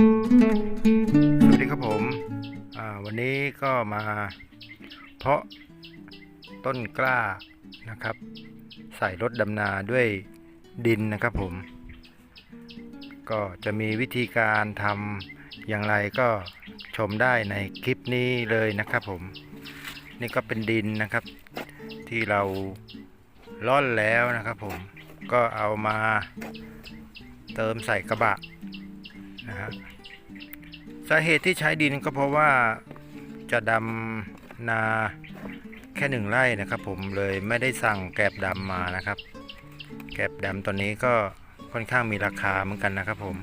สวัสดีครับผมวันนี้ก็มาเพาะต้นกล้านะครับ ใส่รถดำนาด้วยดินนะครับผม ก็จะมีวิธีการทำอย่างไรก็ชมได้ในคลิปนี้เลยนะครับผม นี่ก็เป็นดินนะครับ ที่เราล่อนแล้วนะครับผมก็เอามาเติมใส่กระบะ นะฮะสาเหตุที่ใช้ดินก็เพราะว่าจะดำนาแค่หนึ่งไร่นะครับผมเลยไม่ได้สั่งแกลบดำมานะครับ แกลบดำตอนนี้ก็ค่อนข้างมีราคาเหมือนกันนะครับผม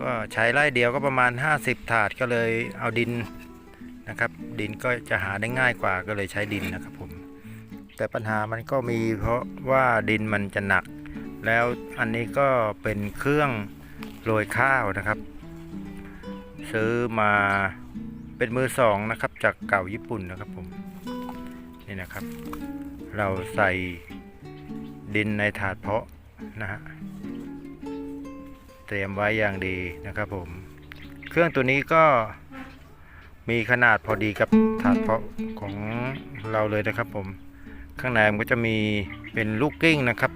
ก็ใช้ไร่เดียวก็ประมาณ 50 ถาดก็เลยเอาดินนะครับ ดินก็จะหาได้ง่ายกว่าก็เลยใช้ดินนะครับผม แต่ปัญหามันก็มีเพราะว่าดินมันจะหนัก แล้วอันนี้ก็เป็นเครื่อง โรยข้าวนะครับ ซื้อมาเป็นมือสองนะครับ จากเก่าญี่ปุ่นนะครับผมนี่นะครับ เราใส่ดินในถาดเพาะนะฮะเตรียมไว้อย่างดีนะครับผม เครื่องตัวนี้ก็มีขนาดพอดีกับถาดเพาะของเราเลยนะครับผม ข้างในมันก็จะมีเป็นลูกกิ้งนะครับ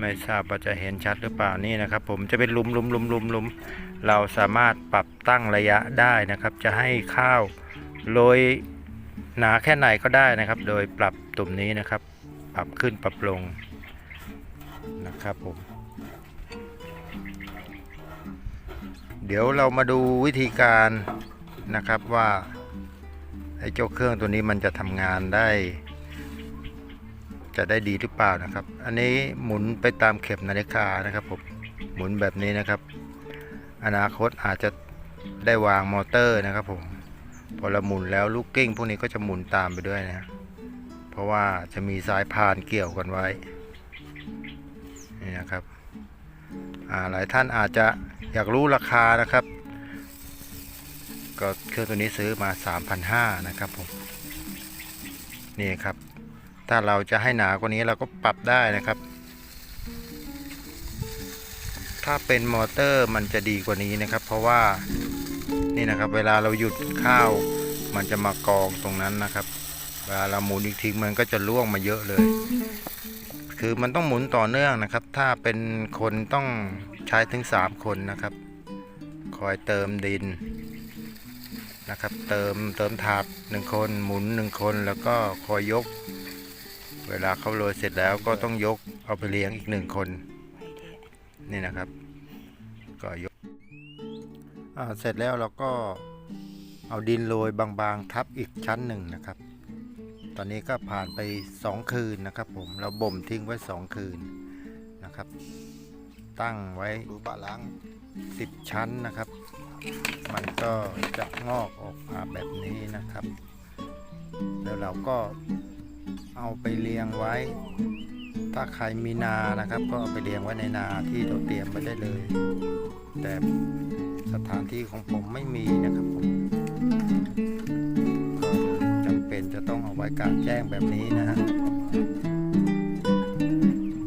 ไม่ทราบว่าจะเห็นชัดหรือเปล่านี่นะครับ ผมจะเป็นลุมลุมลุมลุมลุมเราสามารถปรับตั้งระยะได้นะครับ จะให้ข้าวโรยหนาแค่ไหนก็ได้นะครับ โดยปรับตุ่มนี้นะครับ ปรับขึ้นปรับลงนะครับผมเดี๋ยวเรามาดูวิธีการนะครับว่าไอ้เจ้าเครื่องตัวนี้มันจะทำงานได้ จะได้ดีหรือเปล่านะครับ อันนี้หมุนไปตามเข็มนาฬิกานะครับผมหมุนแบบนี้นะครับ อนาคตอาจจะได้วางมอเตอร์นะครับผมพอเราหมุนแล้วลูกกิ้งพวกนี้ก็จะหมุนตามไปด้วยนะเพราะว่าจะมีสายพานเกี่ยวกันไว้นี่นะครับหลายท่านอาจจะอยากรู้ราคานะครับ ก็เครื่องตัวนี้ซื้อมา 3,500นะครับผมนี่ครับ ถ้าเราจะให้หนากว่านี้เราก็ปรับได้นะครับ ถ้าเป็นมอเตอร์มันจะดีกว่านี้นะครับ เพราะว่านี่นะครับเวลาเราหยุดข้าวมันจะมากองตรงนั้นนะครับ เวลาเราหมุนอีกทีมันก็จะล่วงมาเยอะเลย คือมันต้องหมุนต่อเนื่องนะครับ ถ้าเป็นคนต้องใช้ถึง 3 คนนะครับ คอยเติมดินนะครับ เติมเติมถาดหนึ่งคน หมุนหนึ่งคนแล้วก็คอยยก เวลาเขาโรยเสร็จแล้วก็ต้องยกเอาไปเลี้ยงอีกหนึ่งคน นี่นะครับ ก็ยกอ่าเสร็จแล้วเราก็เอาดินโรยบางๆ ทับอีกชั้นหนึ่งนะครับ ตอนนี้ก็ผ่านไป 2 คืนนะครับ ผมเราบ่มทิ้งไว้ 2 คืนนะครับ ตั้งไว้ดูบะล้าง 10 ชั้นนะครับ มันก็จะงอกออกมาแบบนี้นะครับ แล้วเราก็ เอาไปเรียงไว้ ถ้าใครมีนานะครับ ก็เอาไปเรียงไว้ในนาที่เราเตรียมไว้ได้เลย แต่สถานที่ของผมไม่มีนะครับผมก็จำเป็นจะต้องเอาไว้กลางแจ้งแบบนี้นะฮะ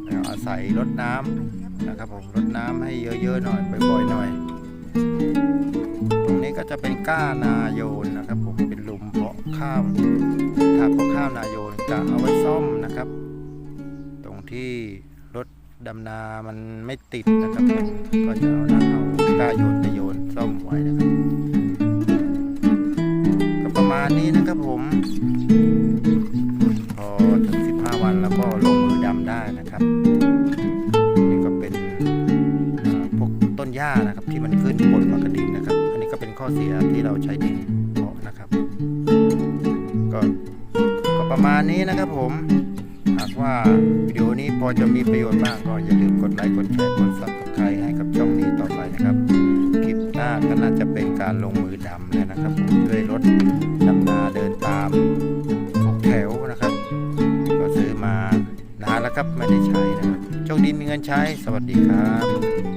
แล้วอาศัยรดน้ำนะครับผมรดน้ำให้เยอะๆหน่อยบ่อยๆหน่อย ตรงนี้ก็จะเป็นก้านาโยนนะครับผมเป็นหลุมเพาะข้าวถาเพาะข้าวนาโยน จะเอาไว้ซ่อมนะครับ ตรงที่รถดำนามันไม่ติดนะครับ ก็จะเอาน้ำเอาก้าโยนไปโยนซ่อมไว้นะครับ ก็ประมาณนี้นะครับผม พอถึง 15 วันแล้วก็ลงมือดำได้นะครับนี่ก็เป็นพวกต้นหญ้านะครับ ที่มันขึ้นบนมากระดินนะครับ อันนี้ก็เป็นข้อเสียที่เราใช้ดิน ประมาณนี้นะครับผมหากว่าวิดีโอนี้พอจะมีประโยชน์บ้างก็อย่าลืมกดไลค์กดแชร์กดซับสไครต์ให้กับช่องนี้ต่อไปนะครับคลิปหน้าก็น่าจะเป็นการลงมือดำแล้วนะครับผมด้วยรถดำนาเดินตามหกแถวนะครับ ก็ซื้อมานานแล้วครับไม่ได้ใช้นะครับโชคดีมีเงินใช้ สวัสดีครับ